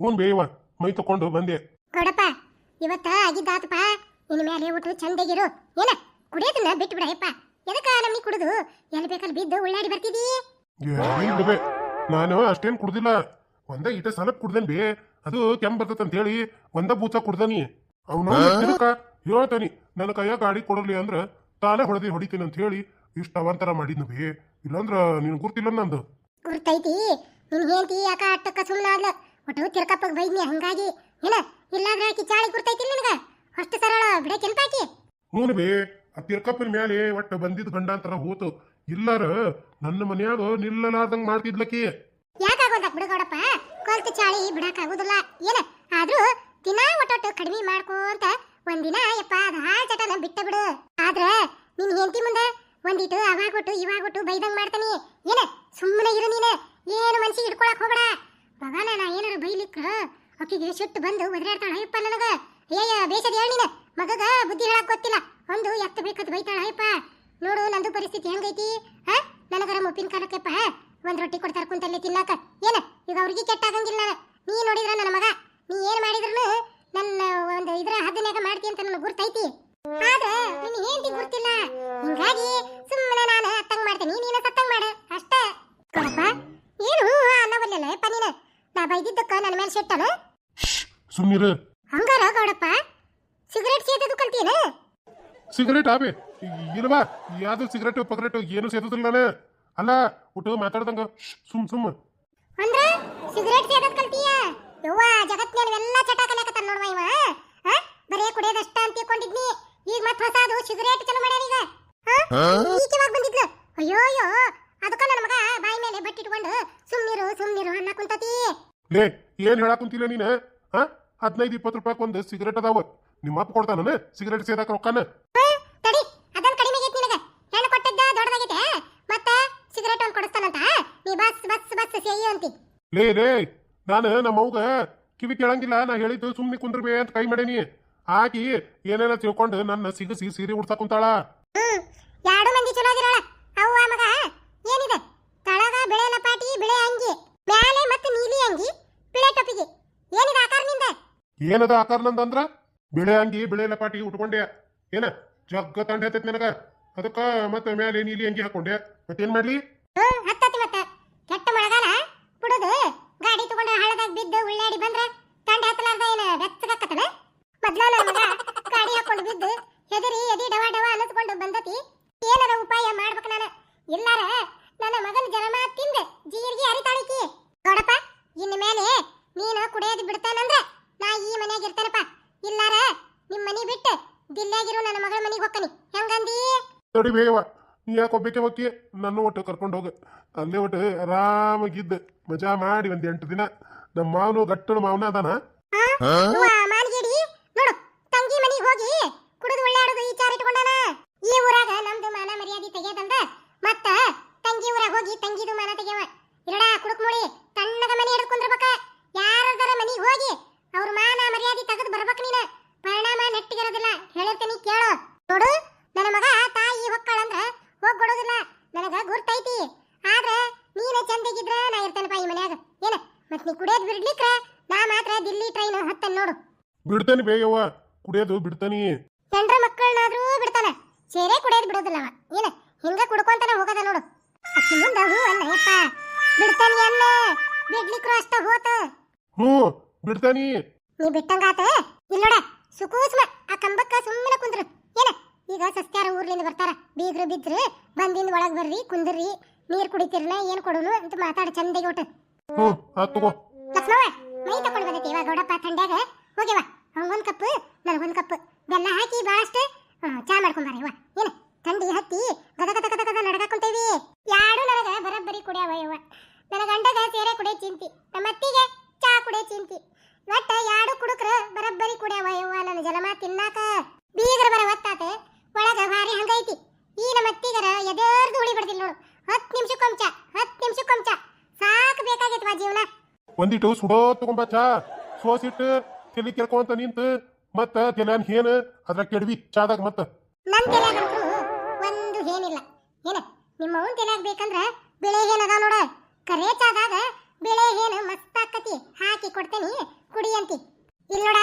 ಹ್ಞೂ ಬೇಯವ್ವ ಮೈ ತಕೊಂಡು ಬಂದೆ. ಗೌಡಪ್ಪ ಇವತ್ತ ಆಗಿದ್ದಾತಪ್ಪ. ನಿನ್ನ ಮೇಲೆ ಊಟ ಚಂದಾಗಿರು. ಏನ ಕುಡಿಯೋದನ್ನ ಬಿಟ್ಟು ಬಿಡಯಪ್ಪ ಎದಕ್ಕ ನಮ್ನಿ ಕುಡಿದು? ಎಲ್ಲಿ ಬೇಕಲ್ಲಿ ಬಿದ್ದು ಉಳ್ಳಾಡಿ ಬರ್ತಿದಿ? ನಾನು ಅಷ್ಟೇನ್ ಕುಡ್ದಿಲ್ಲ. ಒಂದ ಇಟ ಸಲ ಕುಡ್ದನ್ ಬೇ. ಅದು ಕೆಂಪ್ ಬರ್ತದ ಅಂತ ಹೇಳಿ ಒಂದ ಬೂಚ ಕುಡ್ದನಿ. ಅವನು ಹೇಳ್ತಾನಿ ನನ್ನ ಕೈಯ ಗಾಡಿ ಕೊಡಲಿ ಅಂದ್ರ ತಾನೇ ಹೊಡೆದಿ ಹೊಡಿತೀನಿ ಅಂತ ಹೇಳಿ ಇಷ್ಟ ಅವಂತರ ಮಾಡಿದ್ನು ಬೇ. ಇಲ್ಲಂದ್ರ ನೀನು ಗುರ್ತಿಲ್ಲ ನಂದು. ಗುರ್ತೈತಿ. ನಿನ್ ಹೇಳ್ತಿ ಯಾಕ ಅಟ್ಟಕ್ಕ ಸುಮ್ಮನಾದ್ಲ ಒಟ್ಟು ತಿರ್ಕಪ್ಪಗೆ ಬೈದ್ನಿ ಹಂಗಾಗಿ. ಏನ ಇಲ್ಲಾದ್ರೆ ಆಕಿ ಚಾಳಿ ಗುರ್ತೈತಿ ನಿನಗ? ಅಷ್ಟು ಸರಳ ಬಿಡಕ್ಕೆಂತಾಕಿ ಹ್ಞೂ ಬೇ ಆ ತಿರ್ಕಪ್ಪನ ಮ್ಯಾಲೆ ಒಟ್ಟು ಬಂದಿದ್ ಗಂಡಾಂತರ ಹೋತು. ಇಲ್ಲಾರ ನನ್ನ ಮನ್ಯಾಗ ನಿಲ್ಲಲಾರ್ದಂಗ್ ಮಾಡ್ತಿದ್ಲಕಿ. ಯಾಕಾಗೋದ ಬಿಡುಗೌಡಪ್ಪ? ಕೊಲ್ತ ಚಾಳಿ ಬಿಡಕ್ ಆಗುದಿಲ್ಲ ಏನ ಆದ್ರೂ ದಿನ ಒಟ್ಟೊಟ್ಟು ಕಡಿಮೆ ಮಾಡ್ಕೊಂತ ಒಂದಿನ ಯಪ್ಪ ಅದ ಹಾಳ್ ಚಟನ ಬಿಟ್ಟ ಬಿಡು. ಆದ್ರ ನಿನ್ ಹೆಂಡತಿ ಮುಂದೆ ಒಂದಿಟ್ಟು ಅವಾಗೊಟ್ಟು ಇವಾಗೊಟ್ಟು ಬೈದಂಗ್ ಮಾಡ್ತಾನೆ. ಏನ ಸುಮ್ಮನೆ ಇರು ನೀನ. ಏನು ಮನ್ಸಿಗೆ ಇಟ್ಕೊಳಕ್ ಹೋಗ್ಬೇಡ. ಭಗವಾನ ನಾ ಏನಾರ ಬೈಲಿಕ್ಕ ಅಕ್ಕಿಗೆ ಸಿಟ್ಟು ಬಂದು ಒದರಾಡ್ತಾಳ. ಅಯ್ಯಪ್ಪ ನನಗ. ಅಯ್ಯ ಬೇಸದ ಹೇಳಿನ ಮಗಗ ಬುದ್ಧಿ ಹೇಳಕ್ ಗೊತ್ತಿಲ್ಲ. ಒಂದು ಎತ್ತ ಬೇಕಂತ ಬೈತಾಳ. ಅಯ್ಯಪ್ಪ ನೋಡು ನಂದು ಪರಿಸ್ಥಿತಿ ಹೆಂಗೈತಿ? ಹ? ನನಗರ ಮುಪ್ಪಿನ ಕಾಲಕ್ಕೆಪ್ಪ ಒಂದ್ ರೊಟ್ಟಿ ಕೊಡ್ತಾರ ಕುಂತಲ್ಲಿ ತಿನ್ನಾಕ. ಏನ? ಈಗ ಅವ್ರಿಗೆ ಕೆಟ್ಟಾಗಂಗಿಲ್ಲ ನಾನು. ನೀ ನೋಡಿದ್ರ ನನ್ನ ಮಗ? ನೀ ಏನ್ ಮಾಡಿದ್ರು ನನ್ನ ಒಂದು ಇದ್ರ ಹದ್ದನ್ಯಾಗ ಮಾಡ್ತಿ ಅಂತ ನನಗೆ ಗುರ್ತೈತಿ ಆದ್ರೆ ನಿನ್ನ ಹೆಂಡತಿ ಗುರ್ತಿಲ್ಲ ಹಿಂಗಾಗಿ ಸುಮ್ಮನೆ ನಾನು ಅತ್ತಂಗ್ ಮಾಡ್ತೇನೆ ನೀನು ಸತ್ತಂಗ್ ಮಾಡು ಅಷ್ಟ ಕೊಡಪ್ಪ ಏನು ಅನ್ನವಲ್ಲ ಯಪ್ಪ ನೀನು ನಾ ಬೈದಿದ್ದಕ್ಕ ನನ್ನ ಮೇಲೆ ಸಿಟ್ಟನ ಸುಮ್ನಿರು ಹಂಗಾರ ಗೌಡಪ್ಪ? ಸಿಗರೇಟ್ ಸೇದದು ಕಲ್ತೀನ? ಸಿಗರೇಟ್ ಆಬೆ. ಇಲ್ವಾ? ಯಾವ್ದು ಸಿಗರೇಟ್ ಪಗರೇಟ್ ಏನು ಸೇದದಿಲ್ಲ ನಾನು. ಅಲ್ಲ ಊಟ ಮಾತಾಡ್ದಂಗ. ಸುಮ್ ಸುಮ್. ಅಂದ್ರ ಸಿಗರೇಟ್ ಸೇದದ ಕಲ್ತೀಯ? ಯವ್ವ ಜಗತ್ತಿನಲ್ಲಿ ಎಲ್ಲ ಚಟ ಕಲಿಯಕತ್ತಾನ ನೋಡ್ವ ಇವ ಆ? ಬರೇ ಕುಡಿಯೋದಷ್ಟ ಅಂತ ತಿಳ್ಕೊಂಡಿದ್ನಿ. ಈಗ ಮತ್ ಹೊಸದು ಸಿಗರೇಟ್ ಚಲೋ ಮಾಡ್ಯಾನ ಈಗ. ಆ? ಈಚೆವಾಗ ಬಂದಿದ್ಲು? ಅಯ್ಯೋ ಅಯ್ಯೋ ಅದಕ್ಕ ನನ್ನ ಮಗ ಬಾಯಿ ಮೇಲೆ ಬಟ್ಟಿಟ್ಕೊಂಡು ಸುಮ್ನಿರು ಸುಮ್ಮಿರು ಅನ್ನ ಕುಂತತಿ. ಲೇ ಏನ್ ಹೇಳಕ್ ಕುಂತಿಲ್ಲ ನೀನ ಹಾ ಹದಿನೈದು ಇಪ್ಪತ್ತು ರೂಪಾಯಿ ಒಂದು ಸಿಗರೇಟ್ ಅದಾವ. ನಿಮ್ಮ ಅಪ್ಪ ಕೊಡ್ತಾನ ಸಿಗರೇಟ್ ಸೇದಾಕ ರೊಕ್ಕಾನ. ತಡಿ ಅದನ್ ಕಡಿಮೆ ಆಗೈತಿ ನಿನಗೆ. ಹೆಣ್ಣು ಕೊಟ್ಟದ್ದ ದೊಡ್ಡದಾಗೈತೆ. ಮತ್ತ ಸಿಗರೇಟ್ ಒಂದ್ ಕೊಡಿಸ್ತಾನಂತ? ನೀ ಬಸ್ ಬಸ್ ಬಸ್ ಸೇಯಿ ಅಂತಿ. ಲೇ ಲೇ ನಾನು ನಮ್ಮ ಅವ್ಗ ಕಿವಿ ಕೇಳಂಗಿಲ್ಲ. ನಾ ಹೇಳಿದ್ದು ಸುಮ್ಮನೆ ಕುಂದ್ರಬೇ ಅಂತ ಕೈ ಮಾಡೇನಿ. ಆಕಿ ಏನೇನ ತಿಳ್ಕೊಂಡು ನನ್ನ ಸಿಗಸಿ ಸೀರೆ ಉಡ್ಸಾಕ್ ಕುಂತಾಳ ಹ್ಮ್ ಎರಡು ಮಂದಿ ಚಲೋ ಆಗಿರಲ್ಲ ಅವ್ವ ಮಗ ಏನಿದೆ ತಳಗ ಬಿಳೆ ಲಪಾಟಿ ಬಿಳೆ ಅಂಗಿ ಮ್ಯಾಲೆ ಮತ್ತೆ ನೀಲಿ ಅಂಗಿ ಬಿಳೆ ಟೊಪಿಗೆ ಏನಿದೆ ಆಕಾರ ನಿಂದ ಏನದ ಆಕಾರ ನಂದಂದ್ರ ಬಿಳೆ ಅಂಗಿ, ಬಿಳೆ ಲಪಾಟಿ ಉಟ್ಕೊಂಡೆ. ಏನ? ಜಗ್ಗ ತಂಡ ಹತ್ತೈತಿ ನನಗ. ಅದಕ್ಕ ಮತ್ತೆ ಮೇಲೆ ನೀಲಿ ಅಂಗಿ ಹಾಕೊಂಡೆ. ಮತ್ತೇನ್ ಮಾಡ್ಲಿ ಹ್ಮ್ ಹತ್ತತಿ ಮತ್ತ ಕೆಟ್ಟ ಮಳೆಗಾಲ ಬಿಡುದು ಗಾಡಿ ತಗೊಂಡ ಹಳ್ಳದಾಗ ಬಿದ್ದು ಉಳ್ಳಾಡಿ ಬಂದ್ರ ತಂಡ ಹತ್ತಲಾರ್ದ ಏನ ಬೆಚ್ಚಗಾಕತನ ಮೊದ್ಲ ನನ್ನ ಮಗ ಗಾಡಿ ಹಾಕೊಂಡು ಬಿದ್ದು ಹೆದರಿ ಎದಿ ಡವ ಡವ ಅನ್ನಸ್ಕೊಂಡು ಬಂದತಿ ಏನಾರ ಉಪಾಯ ಮಾಡ್ಬೇಕು ನಾನು ಇಲ್ಲಾರ ನನ್ನ ಮಗನ ಜನ್ಮ ತಿಂದ ಜೀರಿಗೆ ಅರಿತಾಳಿಕಿ ಗೌಡಪ್ಪ ಇನ್ನು ಮೇಲೆ ನೀನು ಕುಡಿಯೋದು ಬಿಡ್ತಾನಂದ್ರ ನಾ ಈ ಮನ್ಯಾಗ ಇರ್ತಾನಪ್ಪ ಇಲ್ಲಾರ ನಿಮ್ ಮನಿ ಬಿಟ್ಟು ದಿಲ್ಲಾಗಿರು ನನ್ನ ಮಗಳ ಮನಿಗೆ ಹೋಗ್ಕನಿ ಹೆಂಗಂದಿ ತಡಿ ಬೇವ ನೀ ಯಾಕೆ ಒಬ್ಬಕ್ಕೆ ಹೋಗಿ ನನ್ನ ಒಟ್ಟು ಕರ್ಕೊಂಡು ಹೋಗು. ಅಲ್ಲೇ ಒಟ್ಟು ಆರಾಮಾಗಿದ್ದ. ಮಜಾ ಮಾಡಿ ಒಂದು ಎಂಟು ದಿನ. ನಮ್ಮ ಮಾವನು ಗಟ್ಟನ ಮಾವನ ಅದಾನ ಅವ್ವ, ಮಾನ್ಗೇಡಿ ನೋಡು ತಂಗಿ ಮನಿಗೆ ಹೋಗಿ ಕುಡಿದು ಒಳ್ಳಾಡೋದು ಈ ಚಾರ ಇಟ್ಕೊಂಡಾನ ಈ ಊರಾಗ ನಮ್ದು ಮಾನ ಮರ್ಯಾದೆ ತೆಗೆಯದಂದ ಮತ್ತ ತಂಗಿ ಊರಾಗ ಹೋಗಿ ತಂಗಿದು ಮಾನ ತೆಗೆಯವ ಇರಡ ಕುಡುಕ್ ನೋಡಿ ತಣ್ಣಗ ಮನೆ ಹಿಡಿದು ಕುಂದ್ರಬೇಕ ಯಾರದಾರ ಮನಿಗೆ ಹೋಗಿ ಅವ್ರ ಮಾನ ಮರ್ಯಾದೆ ತೆಗೆದು ಬರ್ಬೇಕ ನೀನ ಪರಿಣಾಮ ನೆಟ್ಟಿಗಿರೋದಿಲ್ಲ ಹೇಳಿರ್ತೀನಿ ಕೇಳು ನೋಡು ನನ್ನ ಮಗ ತಾಯಿ ಹೊಕ್ಕಳಂದ್ರ ಹೋಗ್ಬಿಡೋದಿಲ್ಲ ನನಗ ಗುರ್ತೈತಿ ಆದ್ರ ನೀನ ಚಂದಗಿದ್ರ ನಾ ಇರ್ತೇನಪ್ಪ ಈ ಮನ್ಯಾಗ ಏನ ಮತ್ ನೀ ಕುಡಿಯೋದ್ ಬಿಡ್ಲಿಕ್ರ ನಾ ಮಾತ್ರ ದಿಲ್ಲಿ ಟ್ರೈನ್ ಹತ್ತನ್ ನೋಡು ಬಿಡ್ತಾನೆ ಬೇಗವ್ವ ಕುಡಿಯೋದು ಬಿಡ್ತಾನಿ. ಹೆಂಡ್ರ ಮಕ್ಕಳನ್ನಾದ್ರೂ ಬಿಡ್ತಾನೆ. ಸೇರೆ ಕುಡಿಯೋದು ಬಿಡೋದಿಲ್ಲ ಅವ. ಏನ ಹಿಂಗ ಕುಡ್ಕೊಂತಾನ ಹೋಗದ ನೋಡು. ಅಕ್ಕಿ ಮುಂದ ಹೂ ಅಲ್ಲ ಬಿಡ್ತಾನೆ ಅನ್ನ ಬಿಡ್ಲಿಕ್ರು ಅಷ್ಟ ಹೋತ. ಹ್ಞೂ ಬಿಡ್ತಾನಿ. ನೀ ಬಿಟ್ಟಂಗಾತ ಇಲ್ಲೋಡ ಸುಕೂಸ್ಮ. ಆ ಕಂಬಕ್ಕ ಸುಮ್ಮನೆ ಕುಂದ್ರು. ಏನ ಈಗ ಸಸ್ತ್ಯಾರ ಊರ್ಲಿಂದ ಬರ್ತಾರ. ಬೀಗ್ರು ಬಿದ್ರು ಬಂದಿಂದ ಒಳಗ್ ಬರ್ರಿ ಕುಂದ್ರಿ. ನೀರ್ ಕುಡಿತಿರ್ನ ಏನ್ ಕೊಡೋನು ಅಂತ ಮಾತಾಡ ಚಂದಗೆ ಒಟ್ಟು. ಹ್ಞೂ ಆತ್ ತಗೋ. ಲಕ್ಷ್ಮವ ಮೈ ತಕೊಂಡ್ ಬಂದೈತಿ ಇವಾಗ ಗೌಡಪ್ಪ ಥಂಡ್ಯಾಗ ಒಂದಿಟ್ಟು ಸುಡೋ ತಗೊಂಬ ಚಾ. ಸೋಸಿಟ್ಟು ತಲೆ ಕೆರ್ಕೊಂತ ನಿಂತು ಮತ್ತ ತೆಲಾನ್ ಏನು ಅದ್ರ ಕೆಡವಿ ಚಾದಾಗ ಮತ್ತ. ನನ್ ತೆಲಾಗಂತೂ ಒಂದು ಏನಿಲ್ಲ ಏನ ನಿಮ್ಮ ಅವನ್ ತೆಲಾಗ ಬೇಕಂದ್ರ ಬಿಳೆ ಏನ್ ನೋಡ. ಕರೆ ಚಾದಾಗ ಬಿಳೆ ಏನ್ ಮಸ್ತ್ ಆಕತಿ ಹಾಕಿ ಕೊಡ್ತೇನಿ ಕುಡಿ ಅಂತಿ. ಇಲ್ಲಿ ನೋಡ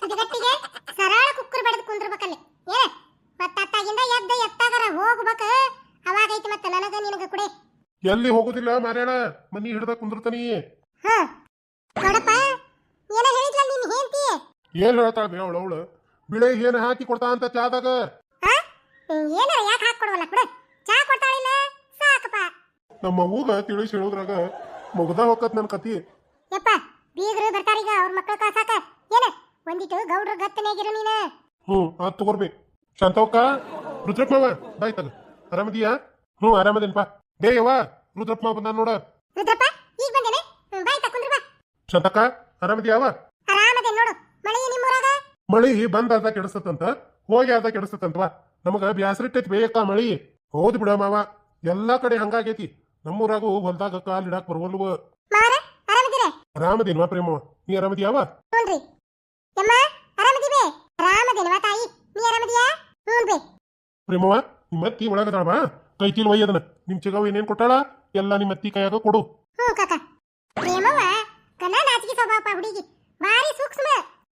ತುದಿಗಟ್ಟಿಗೆ ಸರಳ ಕುಕ್ಕರ್ ಬಡದ್ ಕುಂದ್ರಬೇಕಲ್ಲಿ. ಏನ ಮತ್ತ ಅತ್ತಾಗಿಂದ ಎದ್ದ ಎತ್ತಾಗರ ಹೋಗ್ಬೇಕ. ಅವಾಗೈತಿ ಮತ್ತ ನನಗ ನಿನಗ ಕುಡೆ. ಎಲ್ಲಿ ಹೋಗುದಿಲ್ಲ ಮಾರ್ಯಾಣ ಮನಿ ಹಿಡ್ದ ಕುಂದ್ರತನಿ. ಏನ್ ಹೇಳ್ತಾಳ ಅವಳು ಅವಳು? ಬಿಳೆ ಏನ್ ಹಾಕಿ ಕೊಡ್ತಾ ಅಂತ ಚಾದಾಗ? ಹಾ? ಏನಾರ ಯಾಕೆ ಹಾಕೊಡ್ವಲ್ಲ ಬಿಡು ಚಾ ಕೊಡ್ತಾಳಿಲ್ಲ ಸಾಕಪ್ಪ. ನಮ್ಮ ಊಗ ತಿಳಿಸಿ ಹೇಳೋದ್ರಾಗ ಮುಗ್ದ ಹೋಗತ್ ನನ್ ಕತಿ. ಯಪ್ಪ ಬೀಗರು ಬರ್ತಾರೀಗ ಅವ್ರ ಮಕ್ಕಳ ಕಾಸಾಕ ಏನ? ಒಂದಿಟ್ಟು ಗೌಡ್ರ ಗತ್ತನೆಗಿರು ನೀನ. ಹ್ಮ್ ಆತ್ ತಗೋರ್ಬಿ. ಶಾಂತವಕ್ಕ ರುದ್ರಪ್ಪ ಮಾವ ಬಾಯ್ ತಗ. ಆರಾಮದಿಯಾ? ಹ್ಞೂ ಆರಾಮದೇನಪ್ಪ ಡೇ ಯವ್ವ ರುದ್ರಪ್ಪ ಮಾವ ಬಂದ ನೋಡ. ರುದ್ರಪ್ಪ ಈಗ ಬಂದೇನೆ? ಬಾಯ್ ತಕೊಂಡ್ರು ಬಾ. ಶಾಂತಕ್ಕ ಆರಾಮದಿಯಾವ ಆರಾಮದೆ ನೋಡು ಮಳೆ ನಿಮ್ಮೂರಾಗ ಮಳಿ ಬಂದ ಅರ್ಧ ಕೆಡಿಸ್ತಂತ ಹೋಗಿ ಅರ್ಧ ಕೆಡಿಸತ್ತಂತವ ನಮಗ ಬ್ಯಾಸರಿಟ್ಟೈತಿ ಬೇಕ ಮಳಿ. ಹೌದು ಬಿಡ ಮಾವ ಎಲ್ಲಾ ಕಡೆ ಹಂಗಾಗೈತಿ. ನಮ್ಮೂರಾಗೂ ಹೊಲ್ದಾಗ ಕಾಲ್ ಇಡಾಕ್ ಬರ್ವಲ್ವ. ಆರಾಮದೇನ್ವಾ ಪ್ರೇಮವ ನೀ ಆರಾಮದಿಯಾವ ಪ್ರೇಮವ ನಿಮ್ಮ ಅತ್ತಿ ಒಳಗದಾಳವಾ ಕೈ ಚೀಲ ಒಯ್ಯದನ. ನಿಮ್ ಚಿಗವ್ ಏನೇನ್ ಕೊಟ್ಟಾಳ? ಎಲ್ಲ ನಿಮ್ಮ ಅತ್ತಿ ಕೈಯಾಗ ಕೊಡು.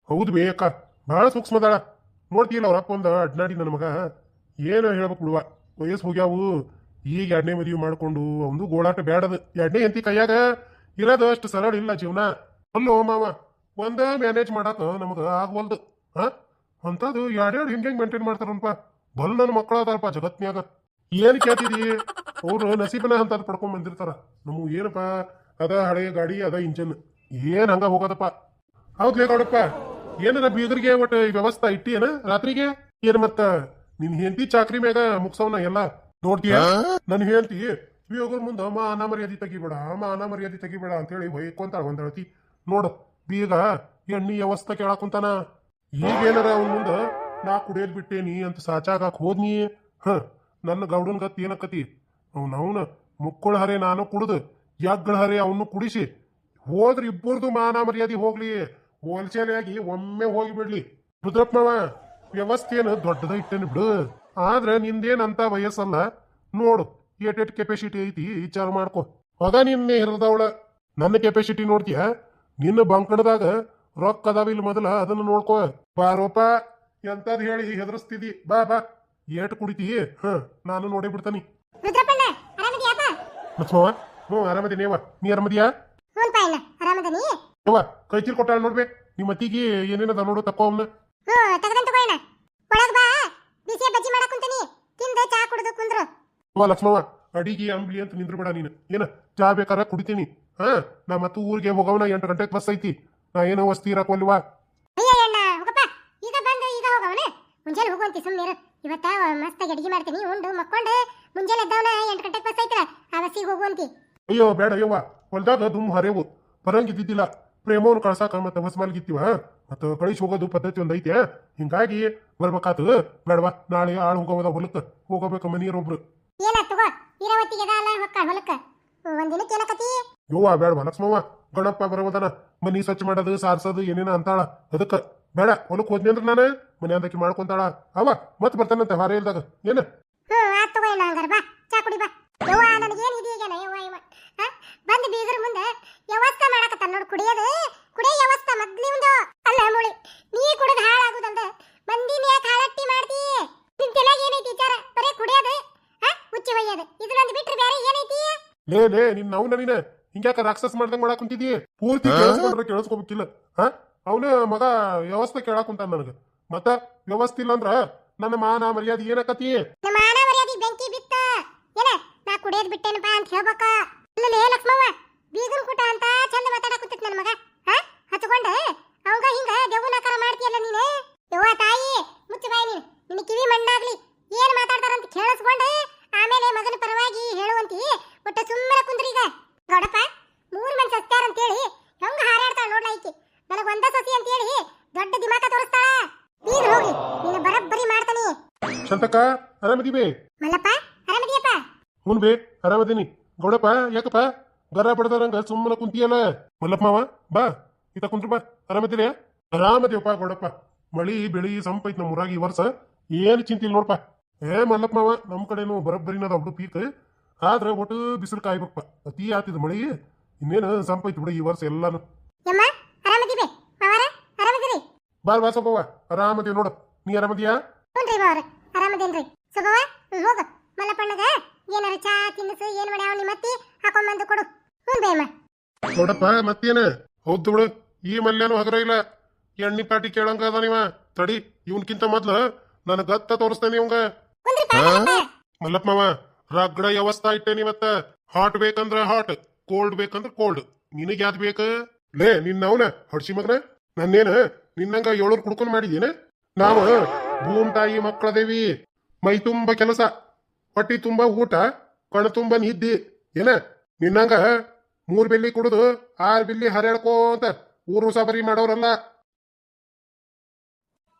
ಹೌದು ಬೇ ಅಕ್ಕ ಬಹಳ ಸೂಕ್ಷ್ಮದಾಳ ನೋಡ್ತೀಯಲ್ಲ ಅವ್ರ ಅಪ್ಪ ಒಂದು ಅಡ್ನಾಡಿ ನನ್ನ ಮಗ. ಏನು ಹೇಳ್ಬೇಕು ಬಿಡುವ. ವಯಸ್ಸು ಹೋಗ್ಯಾವು. ಈಗ ಎರಡನೇ ಮದುವೆ ಮಾಡ್ಕೊಂಡು ಅವನು ಗೋಳಾಟ ಬೇಡದು ಎರಡನೇ ಎಂತಿ ಕೈಯಾಗ ಇರೋದು ಅಷ್ಟು ಸರಳ ಇಲ್ಲ ಜೀವನ. ಅಲ್ಲೋ ಮಾವ, ಒಂದ ಮ್ಯಾನೇಜ್ ಮಾಡಾಕ ನಮಗ ಆಗ್ವಲ್ದು. ಹಾ? ಅಂತದು ಎರಡೆರಡು ಹಿಂಗೆ ಮೇಂಟೈನ್ ಮಾಡ್ತಾರಪ್ಪ ಬಲ್ ನನ್ನ ಮಕ್ಕಳು ಅದಾರಪ್ಪ ಜಗತ್ನ್ಯಾಗ. ಏನು ಕೇಳ್ತಿದಿ? ಅವರು ನಸೀಬನ ಅಂತ ಪಡ್ಕೊಂಡ್ ಬಂದಿರ್ತಾರ. ನಮಗ್ ಏನಪ್ಪ? ಅದ ಹಳೆಯ ಗಾಡಿ, ಅದ ಇಂಜನ್ ಏನ್ ಹಂಗ ಹೋಗೋದಪ್ಪ? ಹೌದ್ಲೇ ಗೌಡಪ್ಪ. ಏನಾರ ಬೀದರ್ಗೆ ಒಟ್ಟು ವ್ಯವಸ್ಥೆ ಇಟ್ಟಿ ಏನ ರಾತ್ರಿಗೆ? ಏನ್ ಮತ್ತ ನಿನ್ ಹೆಂಡತಿ ಚಾಕ್ರಿ ಮ್ಯಾಗ ಮುಗ್ಸವನ ಎಲ್ಲ? ನೋಡ್ತೀಯ? ನನ್ ಹೇಳ್ತಿ ಬೀಗರ್ ಮುಂದ ಮಾನ ಮರ್ಯಾದಿ ತೆಗಿಬೇಡ ಮಾನ ಮರ್ಯಾದಿ ತೆಗಿಬೇಡ ಅಂತೇಳಿ ಹೊಯ್ಕೊಂತಾಳ ಒಂದ್ ಹೇಳ್ತಿ ನೋಡು ಬೀಗ ಎಣ್ಣಿ ವ್ಯವಸ್ಥೆ ಕೇಳಾಕುಂತಾನ ಈಗೇನಾರ ಅವನ್ ಮುಂದ ನಾ ಕುಡಿಯೋದ್ ಬಿಟ್ಟೇನಿ ಅಂತ ಸಾಚಾಗಾಕ್ ಹೋದ್ನಿ. ಹ ನನ್ನ ಗೌಡನ್ ಗತ್ ಏನಕತಿ ಅವ್ನ ಅವನ ಮುಕ್ಕುಳ ಹರೆ ನಾನು ಕುಡ್ದು ಯಗ್ಗಳ ಹರೆ ಅವನು ಕುಡಿಸಿ. ಹೋದ್ರ ಇಬ್ಬರದು ಮಾನ ಮರ್ಯಾದಿ ಹೋಗ್ಲಿ. ಹೋಲ್ಸೇಲಾಗಿ ಒಮ್ಮೆ ಹೋಗಿ ರುದ್ರಪ್ಪವ ರುದ್ರಪ್ಪನವ ವ್ಯವಸ್ಥೆ ಏನು ದೊಡ್ಡದ ಇಟ್ಟೇನಿ ಬಿಡು. ಆದ್ರೆ ನಿಂದೇನಂತ ವಯಸ್ಸಲ್ಲ. ನೋಡು ಏಟೇಟ್ ಕೆಪಾಸಿಟಿ ಐತಿ ವಿಚಾರ ಮಾಡ್ಕೊ. ಹೊಗ ನಿನ್ನೆ ಹಿರಿದವಳ. ನನ್ನ ಕೆಪಾಸಿಟಿ ನೋಡ್ತೀಯ? ನಿನ್ನ ಬಂಕಣದಾಗ ರೊಕ್ಕ ಅದಾವ ಇಲ್ಲಿ ಮೊದಲ ಅದನ್ನ ನೋಡ್ಕೋ. ಬಾರೋಪ ಎಂತದ್ ಹೇಳಿ ಹೆದರ್ಸ್ತಿದಿ? ಬಾ ಬಾ. ಏಟ್ ಕುಡಿತಿ? ಹ ನಾನು ನೋಡಿ ಬಿಡ್ತಾನಿ. ಹ್ಮ್ ಆರಾಮದಿ ಹ್ಞೂ ಆರಾಮದಿನೇವ ನೀ ಆರಾಮದಿಯಾ? ಯವ್ವ ಕೈ ಚೀಲ ಕೊಟ್ಟಾಳ ನೋಡ್ಬೆ. ನಿಮ್ಮ ಅತ್ತಿಗೆ ಏನೇನದ ನೋಡು ತಕ್ಕೋ ಅವನ್ನ ಹ್ಞೂ ತಗದಂತ ತಗೋಣ ಒಳಗ್ ಬಾ. ಬಿಸಿ ಬಜ್ಜಿ ಮಾಡಕ್ ಕುಂತೀನಿ. ತಿಂದ ಚಾ ಕುಡ್ದು ಕುಂದ್ರು. ಅವ್ವ ಲಕ್ಷ್ಮವ್ವ ಅಡಿಗೆ ಅಂಬ್ಲಿ ಅಂತ ನಿಂದ್ರಬೇಡ ನೀನು. ಏನ ಚಾ ಬೇಕಾರ ಕುಡಿತೀನಿ. ಹಾ ನಾ ಮತ್ತು ಊರಿಗೆ ಹೋಗವನ ಎಂಟು ಗಂಟೆಗೆ ಬಸ್ ಐತಿ. ನಾ ಏನೋ ವಸ್ತಿ ಇರಾಕಲ್ವಾ ಅಯ್ಯ ಅಣ್ಣ ಹೋಗಪ್ಪ. ಈಗ ಬಂದು ಈಗ ಹೋಗವನ. ಮುಂಜಾನೆ ಹೋಗುವಂತಿ ಸುಮ್ಮನೆ ಇವತ್ತ ಮಸ್ತಾಗಿ ಅಡಿಗೆ ಮಾಡ್ತೀನಿ ಉಂಡು ಮಕ್ಕೊಂಡು. ಮುಂಜಾನೆ ಎದ್ದವನ ಎಂಟು ಗಂಟೆಗೆ ಬಸ್ ಐತ್ರ ಆ ಬಸ್ಸಿಗೆ ಹೋಗುವಂತಿ. ಅಯ್ಯೋ ಬೇಡ ಅಯ್ಯವ್ವ ಹೊಲ್ದಾಗ ದುಮ್ ಹರೇವು. ಬರಂಗಿದ್ದಿದ್ದಿಲ್ಲ ಪ್ರೇಮವನ್ನು ಕಳ್ಸಾಕ ಮತ್ತೆ ಹೊಸ ಮಲ್ಗಿತ್ತೀವ ಮತ್ತೆ ಕಳಿಸಿ ಹೋಗೋದು ಪದ್ಧತಿ ಒಂದ್ ಐತೆ ಹಿಂಗಾಗಿ ಬರ್ಬೇಕಾತು. ಬೇಡವಾ ನಾಳೆ ಆಳು ಹೋಗೋದ ಹೊಲಕ್ಕ. ಹೋಗಬೇಕು ಮನೆಯರೊಬ್ರು ಏನಾತ್ ತಗೋ ಇರವತ್ತಿಗೆ ಅಲ್ಲ ಹೊಕ್ಕ ಹೊಲಕ್ಕ? ಒಂದಿನಕ್ಕೆ ಏನಕತಿ? ಯವ್ವ ಬೇಡವಾ ಲಕ್ಷ್ಮವ್ವ. ಗಣಪ ಬರೋದನ ಮನಿ ಸ್ವಚ್ಛ ಮಾಡೋದು ಸಾರ್ಸೋದು ಏನೇನ ಅಂತಾಳ. ಅದಕ್ಕ ಬೇಡ ಹೊಲಕ್ ಹೋದ್ನಿ ಅಂದ್ರೆ ನಾನು ಮನೆ ಅಂದಕ್ಕೆ ಮಾಡ್ಕೊಂತಾಳ. ಅವ ಮತ್ ಬರ್ತಾನಂತೆ ಹಾರ ಇಲ್ದಾಗ. ಏನ? ಹ್ಞೂ ಆತ್ ತಗೋ ಅಣ್ಣ ಹಂಗಾರ ಬಾ ಚಾ ಕುಡಿ ಬಾ. ಯವ್ವ ನನಗೇನು ಇದೀಗೇನ ಯವ್ವ ಯವ್ವ ಹಾ? ಬಂದು ಬೀಗರ ಮುಂದೆ. ನೋಡು ಕುಡಿಯೋದು ಕುಡಿಯೋ ವ್ಯವಸ್ಥೆ ಮೊದ್ಲಿಂದು. ಅಲ್ಲ ಮುಳಿ ನೀ ಕುಡಿದು ಹಾಳಾಗುದಂದ ಮಂದಿನ ಯಾಕೆ ಹಾಳಟ್ಟಿ ಮಾಡ್ತಿ? ನಿನ್ ತಲೆಯಾಗ ಏನೈತಿ ವಿಚಾರ? ಬರೇ ಕುಡಿಯೋದು ಹಾ ಹುಚ್ಚಿ ಒಯ್ಯೋದು. ಇದನ್ನೊಂದು ಬಿಟ್ರೆ ಬೇರೆ ಏನೈತಿ? ಲೇ ಲೇ ನಿನ್ ನಾವು ನೀನ. ಹಿಂಗ್ಯಾಕ ರಾಕ್ಷಸ ಮಾಡ್ದಂಗ್ ಮಾಡಕ್ ಕುಂತಿದಿ ಪೂರ್ತಿ ಕೇಳಿಸ್ಕೊಂಡ್ರೆ ಕೇಳಿಸ್ಕೊಬೇಕಿಲ್ಲ. ಹ? ಅವನ ಮಗ ವ್ಯವಸ್ಥೆ ಕೇಳಾಕ್ ಕುಂತಾನ ನನಗ. ಮತ್ತ ವ್ಯವಸ್ಥೆ ಇಲ್ಲ ಅಂದ್ರ ನನ್ನ ಮಾನ ಮರ್ಯಾದೆ ಏನಕತಿ? ನಮ್ಮ ಮಾನ ಮರ್ಯಾದೆ ಬೆಂಕಿ ಬಿತ್ತ. ಏನ ನಾ ಕುಡಿಯೋದ್ ಬಿಟ್ಟೇನಪ್ಪ ಅಂತ ಹೇಳ್ಬೇಕ. ಅಲ್ಲಲೇ ಲಕ್ಷ್ಮವ್ವ. ಬೀಗನ್ ಕೂಟ ಅಂತ ಚಂದ ಮಾತಾಡಕ್ ನನ್ ನನ್ನ ಮಗ. ಹಾ? ಹಚ್ಕೊಂಡ ಅವಂಗ ಹಿಂಗ ದೇವನಾಕಾರ ಮಾಡ್ತೀಯಲ್ಲ ನೀನು? ಯವ್ವ ತಾಯಿ ಮುಚ್ಚು ಬಾಯಿ ನೀನು. ನಿನ್ನ ಕಿವಿ ಮಣ್ಣಾಗ್ಲಿ. ಏನ್ ಮಾತಾಡ್ತಾರಂತ ಕೇಳಿಸ್ಕೊಂಡು. ಆಮೇಲೆ ಮಗನ ಪರವಾಗಿ ಹೇಳುವಂತಿ ಒಟ್ಟ ಸುಮ್ಮನೆ ಕುಂದ್ರಿ ಈಗ. ಗೌಡಪ್ಪ ಮೂರ್ ಮಂದಿ ಸಸ್ತಾರ ಅಂತೇಳಿ ಹೆಂಗ ಹಾರಾಡ್ತಾಳ ನೋಡ್ಲ ಐತಿ ನನಗ ಒಂದ ಸಸಿ ಅಂತೇಳಿ ದೊಡ್ಡ ದಿಮಾಕ ತೋರಿಸ್ತಾಳ. ಬೀರ್ ಹೋಗಿ ನೀನು ಬರಬ್ಬರಿ ಮಾಡ್ತಾನೆ. ಶಂತಕ ಆರಾಮದಿಬೇ ಮಲ್ಲಪ್ಪ ಆರಾಮದಿಯಪ್ಪ? ಹುನ್ ಬೇ ಆರಾಮದೀನಿ. ಗೌಡಪ್ಪ ಯಾಕಪ್ಪ? ಗರ ಬಡದರಂಗ ಸುಮ್ಮನೆ ಕುಂತಿಯಲ್ಲ. ಮಲ್ಲಪ್ಪ ಮಾವ ಬಾ. ಈತ ಕುಂತ್ರ ಬಾ. ಆರಾಮದಿರಿಯ? ಆರಾಮದೇವಪ್ಪ ಗೌಡಪ್ಪ ಮಳಿ ಬೆಳಿ ಸಂಪೈತ್ ನಮ್ಮ ಊರಾಗ ಈ ವರ್ಷ ಏನು ಚಿಂತಿಲ್ಲ ನೋಡಪ್ಪ ಏ ಮಲ್ಲಪ್ಪ ಮಾವ ನಮ್ಮ ಕಡೆನು ಬರಬ್ಬರಿನದ ಅದ ಪೀಕ್. ಆದ್ರೆ ಒಟ್ಟು ಬಿಸಿಲು ಕಾಯ್ಬೇಕಪ್ಪ. ಅತಿ ಆತಿದ ಮಳಿ ಇನ್ನೇನು ಸಂಪೈತ್ ಬಿಡು ಈ ವರ್ಷ ಎಲ್ಲಾನು. ಬಾರ್ ಬಾ. ಸೊಬ್ಬವ್ವ ಆರಾಮದೇವ್ ನೋಡು. ನೀ ಆರಾಮದಿಯಾ? ಹ್ಞೂನ್ರಿ ಮಾವಾರ ಆರಾಮದೇನ್ರಿ? ಸುಬವ್ವ ಹೋಗು. ಮಲ್ಲಪ್ಪಣ್ಣಗ ಏನಾರ ಚಾ ತಿನ್ನಿಸು ಏನ್ ಮಾಡ್ಯಾವ ನಿಮ್ಮ ಅತ್ತಿ ಹಾಕೊಂಬಂದು ಕೊಡು. ಹ್ಞೂ ನೋಡಪ್ಪ ಮತ್ತೇನ? ಹೌದು ಬಿಡು. ಈ ಮಲ್ಯನೂ ಹಗರ ಇಲ್ಲ. ಎಣ್ಣಿ ಪಾಟಿ ಕೇಳಂಗ ಅದ ನೀವ ತಡಿ ಇವನ್ಕಿಂತ ಮೊದ್ಲು ನನ್ನ ಗತ್ತ ತೋರಿಸ್ತೇನೆ ಇವಂಗ. ಕುಂದ್ರಿಪ್ಪ ಮಲ್ಲಪ್ಪ. ಮಲ್ಲಪ್ಪ ಮಾವ ರಗಡ ವ್ಯವಸ್ಥೆ ಇಟ್ಟೇನಿ ಇವತ್ತ. ಹಾಟ್ ಬೇಕಂದ್ರ ಹಾಟ್ ಕೋಲ್ಡ್ ಬೇಕಂದ್ರ ಕೋಲ್ಡ್ ನಿನಗ್ ಯಾವ್ದು ಬೇಕ? ಲೇ ನಿನ್ನವನ ಹೊಡ್ಸಿ ಮಗನ. ನನ್ನೇನ ನಿನ್ನಂಗ ಏಳೂರ್ ಕುಡ್ಕೊಂಡ್ ಮಾಡಿದೇನ? ನಾವು ಭೂಮ್ ತಾಯಿ ಮಕ್ಕಳದೇವಿ ಮೈ ತುಂಬ ಕೆಲಸ. ಹೊಟ್ಟಿ ತುಂಬ ಊಟ. ಕಣ ತುಂಬ ನಿದ್ದಿ. ಏನ? ನಿನ್ನಂಗ ಮೂರ್ ಬಿಲ್ಲಿ ಕುಡಿದು ಆರ್ ಬಿಲ್ಲಿ ಹರಡ್ಕೋಂತ ಊರು ಸಬರಿ ಮಾಡೋರಲ್ಲ.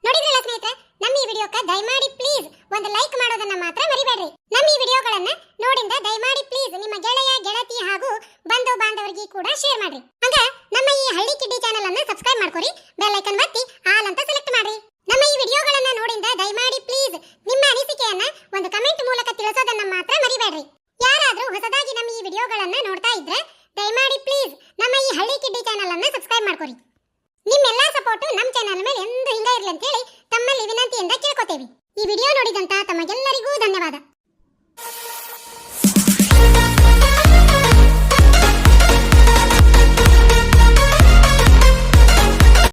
ನೋಡಿದ್ರಲ್ಲ ಸ್ನೇಹಿತರೆ, ನಮ್ಮ ಈ ವಿಡಿಯೋಕ್ಕೆ ದಯಮಾಡಿ ಪ್ಲೀಸ್ ಒಂದು ಲೈಕ್ ಮಾಡೋದನ್ನ ಮಾತ್ರ ಮರಿಬೇಡ್ರಿ. ನಮ್ಮ ಈ ವಿಡಿಯೋಗಳನ್ನ ನೋಡಿಂದ ದಯಮಾಡಿ ಪ್ಲೀಸ್ ನಿಮ್ಮ ಗೆಳೆಯ, ಗೆಳತಿ ಹಾಗೂ ಬಂಧು ಬಾಂಧವರಿಗೆ ಕೂಡ ಶೇರ್ ಮಾಡ್ರಿ. ಹಂಗ ನಮ್ಮ ಈ ಹಳ್ಳಿ ಕಿಡ್ಡಿ ಚಾನೆಲ್ ಅನ್ನ ಸಬ್ಸ್ಕ್ರೈಬ್ ಮಾಡ್ಕೊರಿ ಬೆಲ್ ಐಕನ್ ಒತ್ತಿ ಆಲ್ ಅಂತ ಸೆಲೆಕ್ಟ್ ಮಾಡ್ರಿ. ನಮ್ಮ ಈ ವಿಡಿಯೋಗಳನ್ನ ನೋಡಿಂದ ದಯಮಾಡಿ ಪ್ಲೀಸ್ ನಿಮ್ಮ ಅನಿಸಿಕೆಯನ್ನ ಒಂದು ಕಮೆಂಟ್ ಮೂಲಕ ತಿಳಿಸೋದನ್ನ ಮಾತ್ರ ಮರಿಬೇಡ್ರಿ. ಯಾರಾದ್ರೂ ಹೊಸದಾಗಿ ನಮ್ಮ ಈ ವಿಡಿಯೋಗಳನ್ನ ನೋಡ್ತಾ ಇದ್ರೆ ದಯಮಾಡಿ ಪ್ಲೀಸ್ ನಮ್ಮ ಈ ಹಳ್ಳಿ ಕಿಡ್ಡಿ ಚಾನೆಲ್ ಅನ್ನು ಸಬ್ಸ್ಕ್ರೈಬ್ ಮಾಡ್ಕೊರಿ. ನಿಮ್ಮೆಲ್ಲ ಸಪೋರ್ಟ್ ನಮ್ಮ ಚಾನೆಲ್ ಮೇಲೆ ಎಂದು ಹಿಂಗ ಇರಲಿ ಅಂತ ಹೇಳಿ ತಮ್ಮಲ್ಲಿ ವಿನಂತಿಯಿಂದ ಕೇಳ್ಕೊತೇವೆ. ಈ ವಿಡಿಯೋ ನೋಡಿದಂತ ತಮಗೆಲ್ಲರಿಗೂ ಧನ್ಯವಾದ.